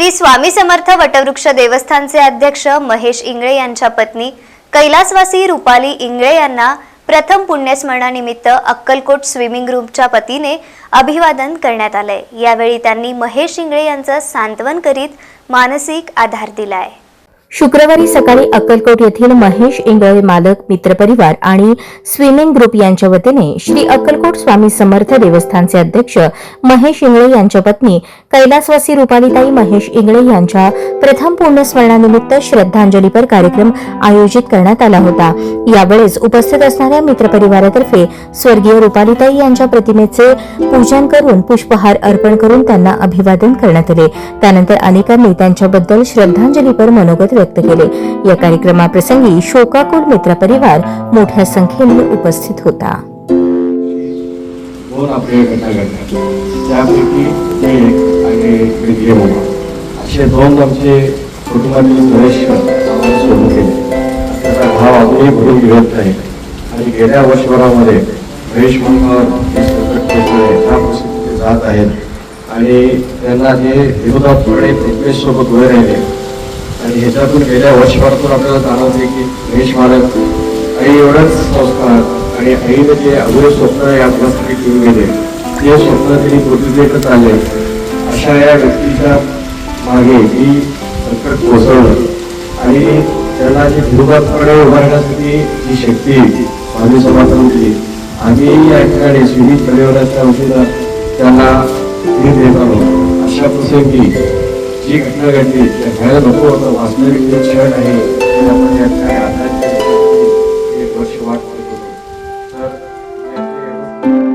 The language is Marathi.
श्री स्वामी समर्थ वटवृक्ष देवस्थानचे अध्यक्ष महेश इंगळे यांच्या पत्नी कैलासवासी रुपाली इंगळे यांना प्रथम पुण्यस्मरणानिमित्त अक्कलकोट स्विमिंग ग्रुपच्या पतीने अभिवादन करण्यात आलंय. यावेळी त्यांनी महेश इंगळे यांचं सांत्वन करीत मानसिक आधार दिलाय. शुक्रवारी सकाळी अक्कलकोट येथील महेश इंगळे मालक मित्रपरिवार आणि स्विमिंग ग्रुप यांच्या वतीने श्री अक्कलकोट स्वामी समर्थ देवस्थानचे अध्यक्ष महेश इंगळे यांच्या पत्नी कैलासवासी रुपालीताई महेश इंगळे यांच्या प्रथम पूर्णस्मरणानिमित्त श्रद्धांजलीपर कार्यक्रम आयोजित करण्यात आला होता. यावेळेस उपस्थित असणाऱ्या मित्रपरिवारातर्फे स्वर्गीय रुपालीताई यांच्या प्रतिमेचे पूजन करून पुष्पहार अर्पण करून त्यांना अभिवादन करण्यात आले. त्यानंतर अनेकांनी त्यांच्याबद्दल श्रद्धांजलीपर मनोगत व्यक्त केले. या कार्यक्रमाप्रसंगी शोकाकुल मित्रपरिवार मोठ्या संख्येने उपस्थित होता. आणि असे दोन आमचे कुटुंबातील आणि गेल्या वर्षभरामध्ये महेश मनोहर हे जात आहेत. आणि त्यांना ते विरोधाकडे सोबत उभे राहिले आणि ह्याच्यातून गेल्या वर्षभरातून आपल्याला जाणवते की महेश मालक आई एवढंच संस्कार आणि आईने जे अगोदर स्वप्न या आपल्यासाठी ठेवून गेले ते स्वप्न त्यांनी पृथ्वीकडे चालले. अशा या व्यक्तीच्या मागे मी संकट कोसळलं. आणि त्याला जी विरोधाकडे उभारण्यासाठी जी शक्ती स्वामी समर्थांची आम्ही या ठिकाणी स्विमिंग परिवाराच्या वतीनं त्यांना ती देत आलो. अशा प्रसंगी जी घटना घडली त्या घ्यायला नको होतं वास्तविक जे क्षण आहे आपण या